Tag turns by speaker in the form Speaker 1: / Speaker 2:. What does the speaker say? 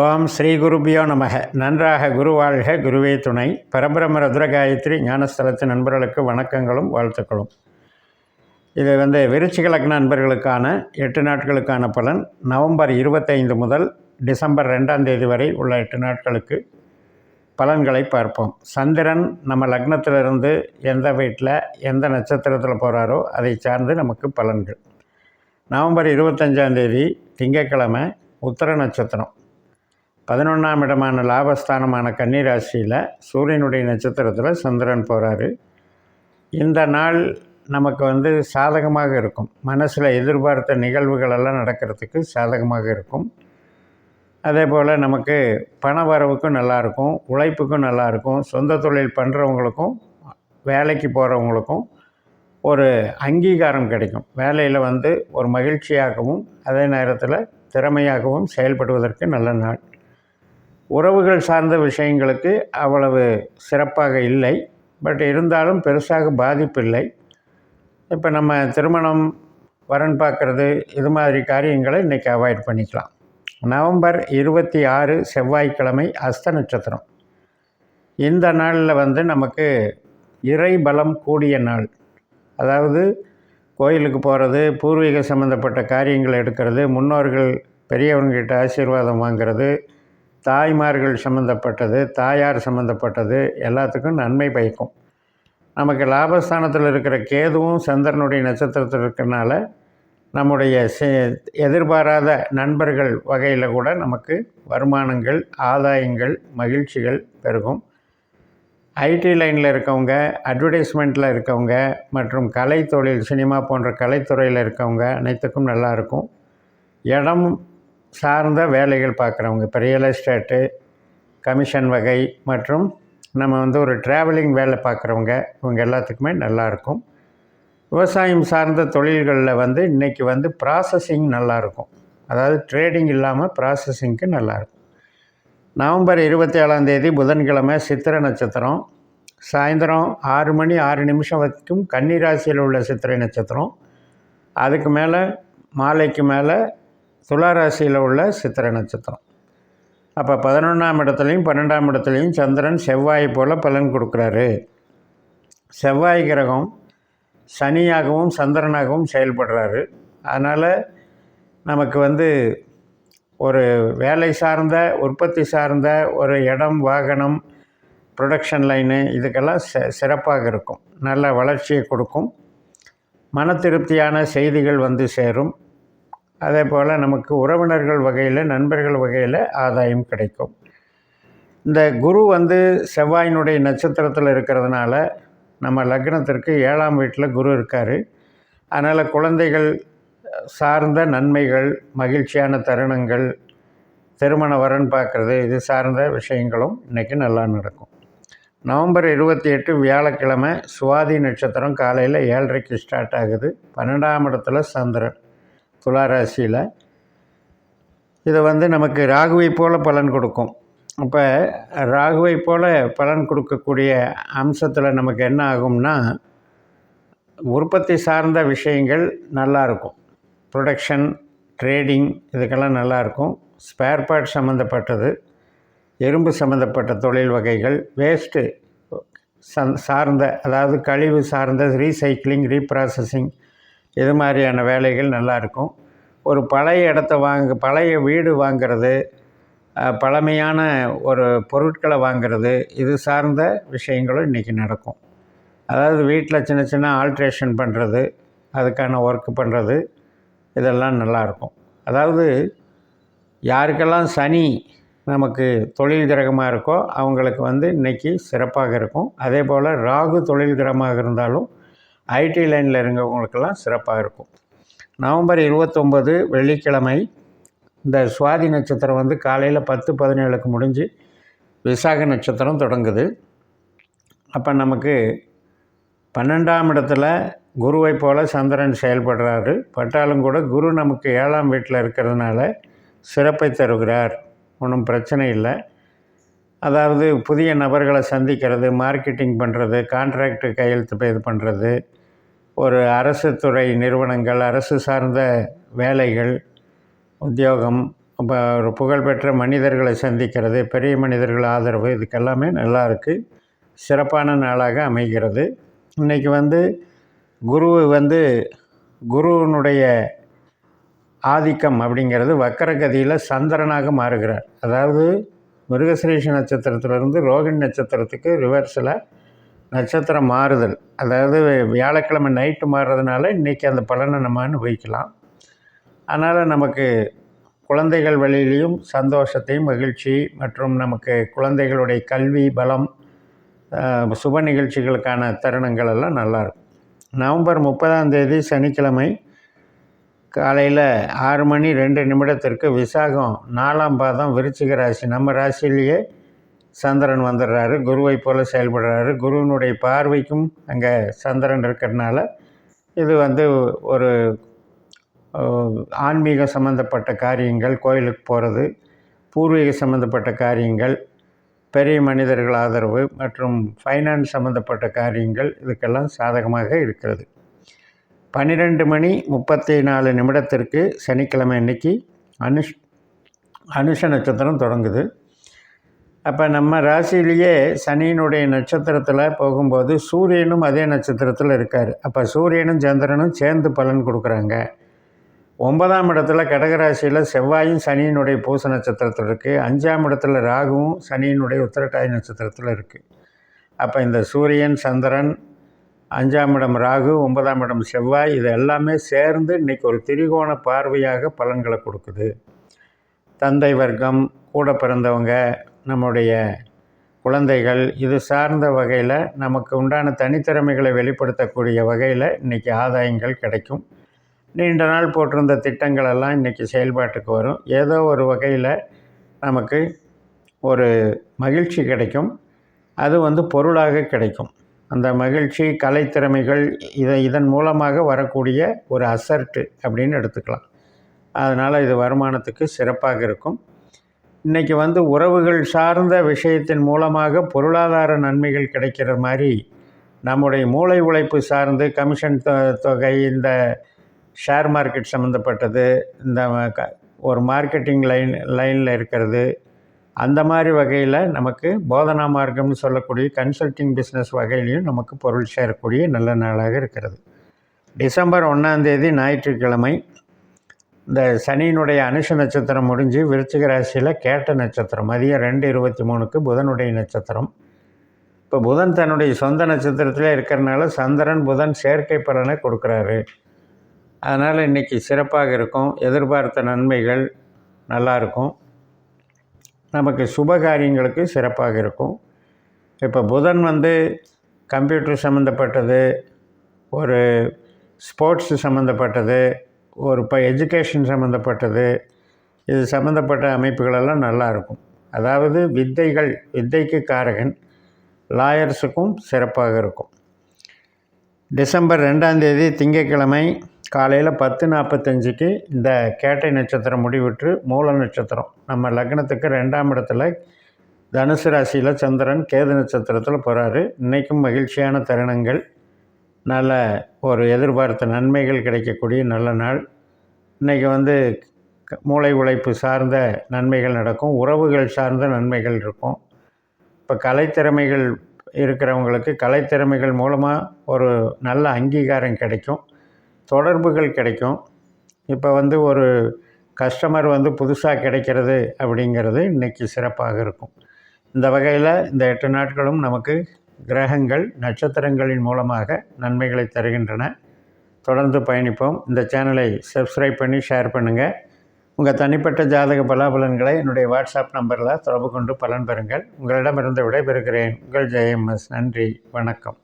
Speaker 1: ஓம் ஸ்ரீ குருபியோ நமக. நன்றாக குரு வாழ்க குருவே துணை. பரபிரம ருத்ரகாயத்ரி ஞானஸ்தலத்து நண்பர்களுக்கு வணக்கங்களும் வாழ்த்துக்களும். இது வந்து விருச்சிகலக் நண்பர்களுக்கான எட்டு நாட்களுக்கான பலன். நவம்பர் இருபத்தைந்து முதல் டிசம்பர் ரெண்டாம் தேதி வரை உள்ள எட்டு நாட்களுக்கு பலன்களை பார்ப்போம். சந்திரன் நம்ம லக்னத்திலிருந்து எந்த வீட்டில் எந்த நட்சத்திரத்தில் போகிறாரோ அதை சார்ந்து நமக்கு பலன்கள். நவம்பர் இருபத்தஞ்சாம் தேதி திங்கட்கிழமை உத்தர நட்சத்திரம். பதினொன்றாம் இடமான லாபஸ்தானமான கன்னிராசியில் சூரியனுடைய நட்சத்திரத்தில் சந்திரன் போகிறாரு இந்த நாள் நமக்கு வந்து சாதகமாக இருக்கும். மனசில் எதிர்பார்த்த நிகழ்வுகளெல்லாம் நடக்கிறதுக்கு சாதகமாக இருக்கும். அதே போல் நமக்கு பண வரவுக்கும் நல்லாயிருக்கும் உழைப்புக்கும் நல்லாயிருக்கும் சொந்த தொழில் பண்ணுறவங்களுக்கும் வேலைக்கு போகிறவங்களுக்கும் ஒரு அங்கீகாரம் கிடைக்கும். வேலையில் வந்து ஒரு மகிழ்ச்சியாகவும் அதே நேரத்தில் திறமையாகவும் செயல்படுவதற்கு நல்ல நாள். உறவுகள் சார்ந்த விஷயங்களுக்கு அவ்வளவு சிறப்பாக இல்லை. பட் இருந்தாலும் பெருசாக பாதிப்பில்லை இப்போ நம்ம திருமணம் வரன் பார்க்குறது இது மாதிரி காரியங்களை இன்றைக்கி அவாய்ட் பண்ணிக்கலாம். நவம்பர் இருபத்தி ஆறு செவ்வாய்க்கிழமை அஸ்த நட்சத்திரம். இந்த நாளில் வந்து நமக்கு இறை பலம் கூடிய நாள். அதாவது கோயிலுக்கு போகிறது பூர்வீக சம்மந்தப்பட்ட காரியங்கள் எடுக்கிறது முன்னோர்கள் பெரியவங்ககிட்ட ஆசீர்வாதம் வாங்கிறது தாய்மார்கள் சம்மந்தப்பட்டது தாயார் சம்மந்தப்பட்டது எல்லாத்துக்கும் நன்மை பயக்கும். நமக்கு லாபஸ்தானத்தில் இருக்கிற கேதுவும் சந்திரனுடைய நட்சத்திரத்தில் இருக்கிறனால நம்முடைய எதிர்பாராத நண்பர்கள் வகையில் கூட நமக்கு வருமானங்கள் ஆதாயங்கள் மகிழ்ச்சிகள் பெருகும். ஐடி லைனில் இருக்கவங்க அட்வர்டைஸ்மெண்ட்டில் இருக்கவங்க மற்றும் கலை தொழில் சினிமா போன்ற கலைத்துறையில் இருக்கவங்க அனைத்துக்கும் நல்லாயிருக்கும் இடம் சார்ந்த வேலைகள் பார்க்குறவங்க. இப்போ ரியல் எஸ்டேட்டு கமிஷன் வகை மற்றும் நம்ம வந்து ஒரு ட்ராவலிங் வேலை பார்க்குறவங்க இவங்க எல்லாத்துக்குமே நல்லாயிருக்கும் விவசாயம் சார்ந்த தொழில்களில் வந்து இன்றைக்கி வந்து ப்ராசஸிங் நல்லாயிருக்கும் அதாவது ட்ரேடிங் இல்லாமல் ப்ராசஸிங்க்கு நல்லாயிருக்கும் நவம்பர் இருபத்தி ஏழாம் தேதி புதன்கிழமை சித்திரை நட்சத்திரம். சாயந்தரம் ஆறு மணி ஆறு நிமிஷம் வரைக்கும் கன்னிராசியில் உள்ள சித்திரை நட்சத்திரம். அதுக்கு மேலே மாலைக்கு மேலே துளாராசியில் உள்ள சித்திரை நட்சத்திரம். அப்போ பதினொன்றாம் இடத்துலையும் பன்னெண்டாம் இடத்துலையும் சந்திரன் செவ்வாய் போல் பலன் கொடுக்குறாரு. செவ்வாய் கிரகம் சனியாகவும் சந்திரனாகவும் செயல்படுறாரு. அதனால் நமக்கு வந்து ஒரு வேலை சார்ந்த உற்பத்தி சார்ந்த ஒரு இடம் வாகனம் ப்ரொடக்ஷன் லைனு இதுக்கெல்லாம் ச சிறப்பாக இருக்கும். நல்ல வளர்ச்சியை கொடுக்கும். மன திருப்தியான செய்திகள் வந்து சேரும். அதே போல் நமக்கு உறவினர்கள் வகையில் நண்பர்கள் வகையில் ஆதாயம் கிடைக்கும். இந்த குரு வந்து செவ்வாயினுடைய நட்சத்திரத்தில் இருக்கிறதுனால நம்ம லக்னத்திற்கு ஏழாம் வீட்டில் குரு இருக்கார். அதனால் குழந்தைகள் சார்ந்த நன்மைகள் மகிழ்ச்சியான தருணங்கள் திருமண வரன் பார்க்குறது இது சார்ந்த விஷயங்களும் இன்றைக்கி நல்லா நடக்கும். நவம்பர் இருபத்தி எட்டு வியாழக்கிழமை சுவாதி நட்சத்திரம் காலையில் ஏழரைக்கு ஸ்டார்ட் ஆகுது. பன்னெண்டாம் இடத்துல சந்திரன். துளாராசியில். இதை வந்து நமக்கு ராகுவை போல் பலன் கொடுக்கும். அப்போ ராகுவை போல் பலன் கொடுக்கக்கூடிய அம்சத்தில் நமக்கு என்ன ஆகும்னா உற்பத்தி சார்ந்த விஷயங்கள் நல்லாயிருக்கும் ப்ரொடக்ஷன் ட்ரேடிங் இதுக்கெல்லாம் நல்லாயிருக்கும் ஸ்பேர் பார்ட் சம்மந்தப்பட்டது எறும்பு சம்மந்தப்பட்ட தொழில் வகைகள் வேஸ்ட்டு சந் சார்ந்த அதாவது கழிவு சார்ந்த ரீசைக்கிளிங் ரீப்ராசஸிங் இது மாதிரியான வேலைகள் நல்லாயிருக்கும் ஒரு பழைய இடத்த வாங்க பழைய வீடு வாங்கிறது பழமையான ஒரு பொருட்களை வாங்கிறது இது சார்ந்த விஷயங்களும் இன்றைக்கி நடக்கும். அதாவது வீட்டில் சின்ன சின்ன ஆல்ட்ரேஷன் பண்ணுறது அதுக்கான ஒர்க் பண்ணுறது இதெல்லாம் நல்லாயிருக்கும் அதாவது யாருக்கெல்லாம் சனி நமக்கு தொழில் கிரகமாக இருக்கோ அவங்களுக்கு வந்து இன்றைக்கி சிறப்பாக இருக்கும். அதே போல் ராகு தொழில் கிரகமாக இருந்தாலும் ஐடி லைனில் இருந்தவங்களுக்கெல்லாம் சிறப்பாக இருக்கும். நவம்பர் இருபத்தொம்பது வெள்ளிக்கிழமை இந்த சுவாதி நட்சத்திரம் வந்து காலையில் பத்து பதினேழுக்கு முடிஞ்சு விசாக நட்சத்திரம் தொடங்குது. அப்போ நமக்கு பன்னெண்டாம் இடத்துல குருவை போல் சந்திரன் செயல்படுறாரு. பட்டாலும் கூட குரு நமக்கு ஏழாம் வீட்டில் இருக்கிறதுனால சிறப்பை தருகிறார். ஒன்றும் பிரச்சனை இல்லை. அதாவது புதிய நபர்களை சந்திக்கிறது மார்க்கெட்டிங் பண்ணுறது கான்ட்ராக்டு கையெழுத்து இது பண்ணுறது ஒரு அரசு துறை நிறுவனங்கள் அரசு சார்ந்த வேலைகள் உத்தியோகம் இப்போ ஒரு புகழ்பெற்ற மனிதர்களை சந்திக்கிறது பெரிய மனிதர்கள் ஆதரவு இதுக்கெல்லாமே நல்லா இருக்குது சிறப்பான நாளாக அமைகிறது. இன்றைக்கி வந்து குரு வந்து குருவினுடைய ஆதிக்கம் அப்படிங்கிறது வக்கரகதியில் சந்திரனாக மாறுகிறார். அதாவது மிருகசிரேஷ நட்சத்திரத்திலிருந்து ரோகிணி நட்சத்திரத்துக்கு ரிவர்ஸில் நட்சத்திரம் மாறுதல். அதாவது வியாழக்கிழமை நைட்டு மாறுறதுனால இன்றைக்கி அந்த பலனை நம்ம அனுபவிக்கலாம். அதனால் நமக்கு குழந்தைகள் வழியிலையும் சந்தோஷத்தையும் மகிழ்ச்சி மற்றும் நமக்கு குழந்தைகளுடைய கல்வி பலம் சுப நிகழ்ச்சிகளுக்கான தருணங்கள் எல்லாம் நல்லாயிருக்கும் நவம்பர் முப்பதாம் தேதி சனிக்கிழமை காலையில் ஆறு மணி ரெண்டு நிமிடத்திற்கு விசாகம் நாலாம் பாதம் விருச்சிக ராசி. நம்ம ராசியிலேயே சந்திரன் வந்துடுறாரு. குருவை போல் செயல்படுறாரு. குருவினுடைய பார்வைக்கும் அங்கே சந்திரன் இருக்கிறதுனால இது வந்து ஒரு ஆன்மீக சம்மந்தப்பட்ட காரியங்கள் கோயிலுக்கு போகிறது பூர்வீக சம்மந்தப்பட்ட காரியங்கள் பெரிய மனிதர்கள் ஆதரவு மற்றும் ஃபைனான்ஸ் சம்மந்தப்பட்ட காரியங்கள் இதுக்கெல்லாம் சாதகமாக இருக்கிறது. பன்னிரெண்டு மணி முப்பத்தி நாலு நிமிடத்திற்கு சனிக்கிழமை அன்னைக்கு அனுஷ் அனுஷ நட்சத்திரம் தொடங்குது. அப்போ நம்ம ராசியிலேயே சனியினுடைய நட்சத்திரத்தில் போகும்போது சூரியனும் அதே நட்சத்திரத்தில் இருக்கார். அப்போ சூரியனும் சந்திரனும் சேர்ந்து பலன் கொடுக்குறாங்க. ஒன்பதாம் இடத்துல கடகராசியில் செவ்வாயும் சனியினுடைய பூச நட்சத்திரத்தில் இருக்குது அஞ்சாம் இடத்துல ராகுவும் சனியினுடைய உத்திரட்டாய் நட்சத்திரத்தில் இருக்குது அப்போ இந்த சூரியன் சந்திரன் அஞ்சாம் இடம் ராகு ஒன்பதாம் இடம் செவ்வாய் இது எல்லாமே சேர்ந்து இன்றைக்கி ஒரு திரிகோண பார்வையாக பலன்களை கொடுக்குது. தந்தை வர்க்கம் கூட பிறந்தவங்க நம்முடைய குழந்தைகள் இது சார்ந்த வகையில் நமக்கு உண்டான தனித்திறமைகளை வெளிப்படுத்தக்கூடிய வகையில் இன்றைக்கி ஆதாயங்கள் கிடைக்கும். நீண்ட நாள் போட்டிருந்த திட்டங்களெல்லாம் இன்றைக்கி செயல்பாட்டுக்கு வரும். ஏதோ ஒரு வகையில் நமக்கு ஒரு மகிழ்ச்சி கிடைக்கும். அது வந்து பொருளாக கிடைக்கும். அந்த மகிழ்ச்சி கலைத்திறமைகள் இதை இதன் மூலமாக வரக்கூடிய ஒரு அசர்ட்டு அப்படின்னு எடுத்துக்கலாம். அதனால் இது வருமானத்துக்கு சிறப்பாக இருக்கும். இன்றைக்கி வந்து உறவுகள் சார்ந்த விஷயத்தின் மூலமாக பொருளாதார நன்மைகள் கிடைக்கிற மாதிரி நம்முடைய மூளை உழைப்பு சார்ந்து கமிஷன் தொகை இந்த ஷேர் மார்க்கெட் சம்மந்தப்பட்டது இந்த க ஒரு மார்க்கெட்டிங் லைன் லைனில் இருக்கிறது அந்த மாதிரி வகையில் நமக்கு போதனா மார்க்கம்னு சொல்லக்கூடிய கன்சல்டிங் பிஸ்னஸ் வகையிலையும் நமக்கு பொருள் சேரக்கூடிய நல்ல நாளாக இருக்கிறது. டிசம்பர் ஒன்றாந்தேதி ஞாயிற்றுக்கிழமை இந்த சனியினுடைய அனுஷ நட்சத்திரம் முடிஞ்சு விருச்சிக ராசியில் கேட்ட நட்சத்திரம். மதியம் ரெண்டு இருபத்தி மூணுக்கு புதனுடைய நட்சத்திரம். இப்போ புதன் தன்னுடைய சொந்த நட்சத்திரத்தில் இருக்கிறனால சந்திரன் புதன் செயற்கை பலனை கொடுக்குறாரு. அதனால் இன்றைக்கி சிறப்பாக இருக்கும். எதிர்பார்த்த நன்மைகள் நல்லாயிருக்கும் நமக்கு சுப காரியங்களுக்கு சிறப்பாக இருக்கும். இப்போ புதன் வந்து கம்ப்யூட்டர் சம்மந்தப்பட்டது ஒரு ஸ்போர்ட்ஸ் சம்மந்தப்பட்டது ஒரு இப்போ எஜுகேஷன் சம்மந்தப்பட்டது இது சம்மந்தப்பட்ட அமைப்புகளெல்லாம் நல்லாயிருக்கும். அதாவது வித்தைகள் வித்தைக்கு காரகன் லாயர்ஸுக்கும் சிறப்பாக இருக்கும். டிசம்பர் ரெண்டாந்தேதி திங்கட்கிழமை காலையில் பத்து நாற்பத்தஞ்சுக்கு இந்த கேட்டை நட்சத்திரம் முடிவிட்டு மூல நட்சத்திரம். நம்ம லக்னத்துக்கு ரெண்டாம் இடத்துல தனுசு ராசியில் சந்திரன் கேது நட்சத்திரத்தில் போகிறாரு இன்றைக்கும் மகிழ்ச்சியான தருணங்கள். நல்ல ஒரு எதிர்பார்த்த நன்மைகள் கிடைக்கக்கூடிய நல்ல நாள். இன்றைக்கி வந்து மூளை உழைப்பு சார்ந்த நன்மைகள் நடக்கும். உறவுகள் சார்ந்த நன்மைகள் இருக்கும். இப்போ கலைத்திறமைகள் இருக்கிறவங்களுக்கு கலைத்திறமைகள் மூலமாக ஒரு நல்ல அங்கீகாரம் கிடைக்கும். தொடர்புகள் கிடைக்கும். இப்போ வந்து ஒரு கஸ்டமர் வந்து புதுசாக கிடைக்கிறது அப்படிங்கிறது இன்றைக்கி சிறப்பாக இருக்கும். இந்த வகையில் இந்த எட்டு நாட்களும் நமக்கு கிரகங்கள் நட்சத்திரங்களின் மூலமாக நன்மைகளை தருகின்றன. தொடர்ந்து பயணிப்போம். இந்த சேனலை சப்ஸ்கிரைப் பண்ணி ஷேர் பண்ணுங்கள் உங்கள் தனிப்பட்ட ஜாதக பலாபலன்களை என்னுடைய வாட்ஸ்அப் நம்பரில் தொடர்பு கொண்டு பலன் பெறுங்கள். உங்களிடமிருந்து விடைபெறுகிறேன். உங்கள் ஜெயம்எஸ். நன்றி. வணக்கம்.